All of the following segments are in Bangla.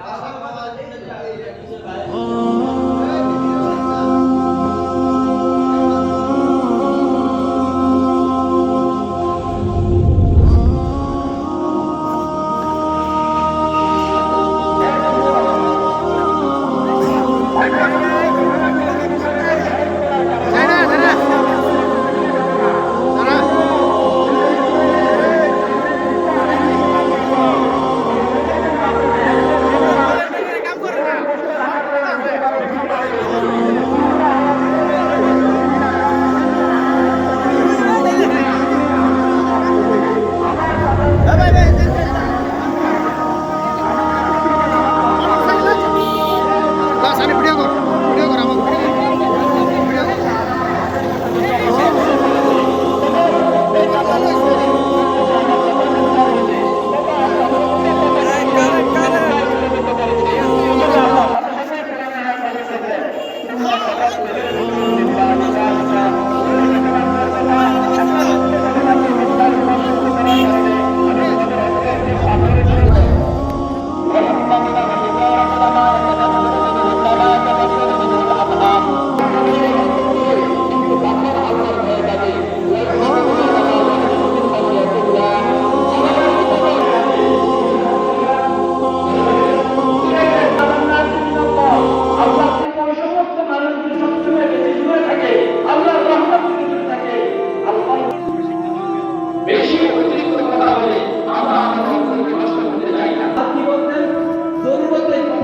আল্লাহ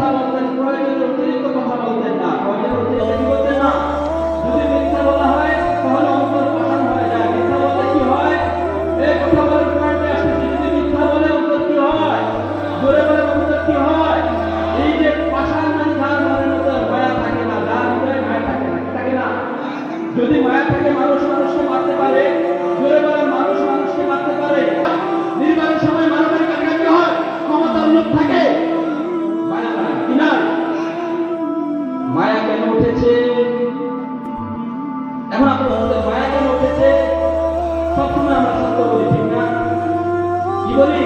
কথা বলতেন প্রয়োজনের অতিরিক্ত কথা বলতেন না। প্রয়োজনের অতিরিক্ত বলতেন না। যদি মিথ্যা বলা হয়, তাহলে অন্তর পাষাণ হয়ে যায়। মিথ্যা বলতে কি হয়? এই কথা বলার পয়েন্টে আসতেছি যদি মিথ্যা বলে অন্তর কি হয়? জোরে বলে অন্তর কি হয়? এই যে পাষাণ মানে যার মনের মধ্যে মায়া থাকে না, যার হৃদয়ে মায়া থাকে না থাকে না। যদি মায়া থাকে, মানুষ মানুষকে মারতে পারে। জোরে বলে মানুষ মানুষকে মারতে পারে। নির্বাচন সময় মারামারি বলি?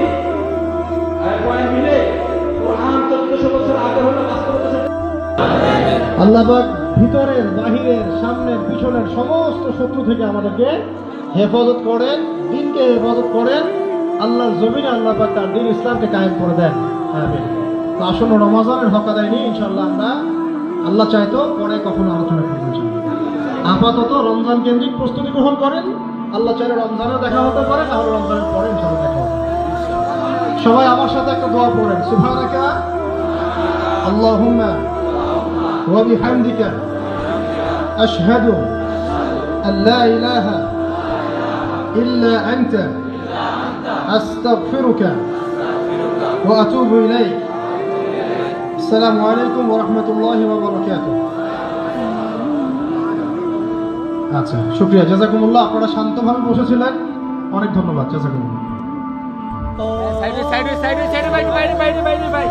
আল্লাহবাক ভিতরের, বাহিরের, সামনের, পিছনের সমস্ত শত্রু থেকে আমাদেরকে হেফাজত করেন, দিনকে হেফাজত করেন। জমিনে আল্লাহবাক তার দিন ইসলামকে কায়েম করে দেন। তো রমাজানের ইনশাল্লাহ আমরা আল্লাহ চাইতো পরে কখনো আলোচনা করব ইনশাআল্লাহ। আপাতত রমজান কেন্দ্রিক প্রস্তুতি গ্রহণ করেন। আল্লাহ চাইলে রমজানে দেখা হতে পারে, তাহলে রমজানের পরে দেখা হবে সবাই আমার সাথে একটা দোয়া পড়েন। সুভানাকা আল্লাহুম্মা ওয়া বিহামদিকা। আশহাদু আন লা ইলাহা ইল্লা আনতা। আস্তাগফিরুকা ওয়া আতুবু ইলাইক। আসসালামু আলাইকুম ওয়া রাহমাতুল্লাহি ওয়া বারাকাতুহু। আচ্ছা শুক্রিয়া। জাজাকুমুল্লাহ, আপনারা শান্তভাবে বসেছিলেন। অনেক ধন্যবাদ। জাজাকুমুল্লাহ। તો સાઈડ સાઈડ સાઈડ સાઈડ ભાઈ ભાઈ ભાઈ ભાઈ ભાઈ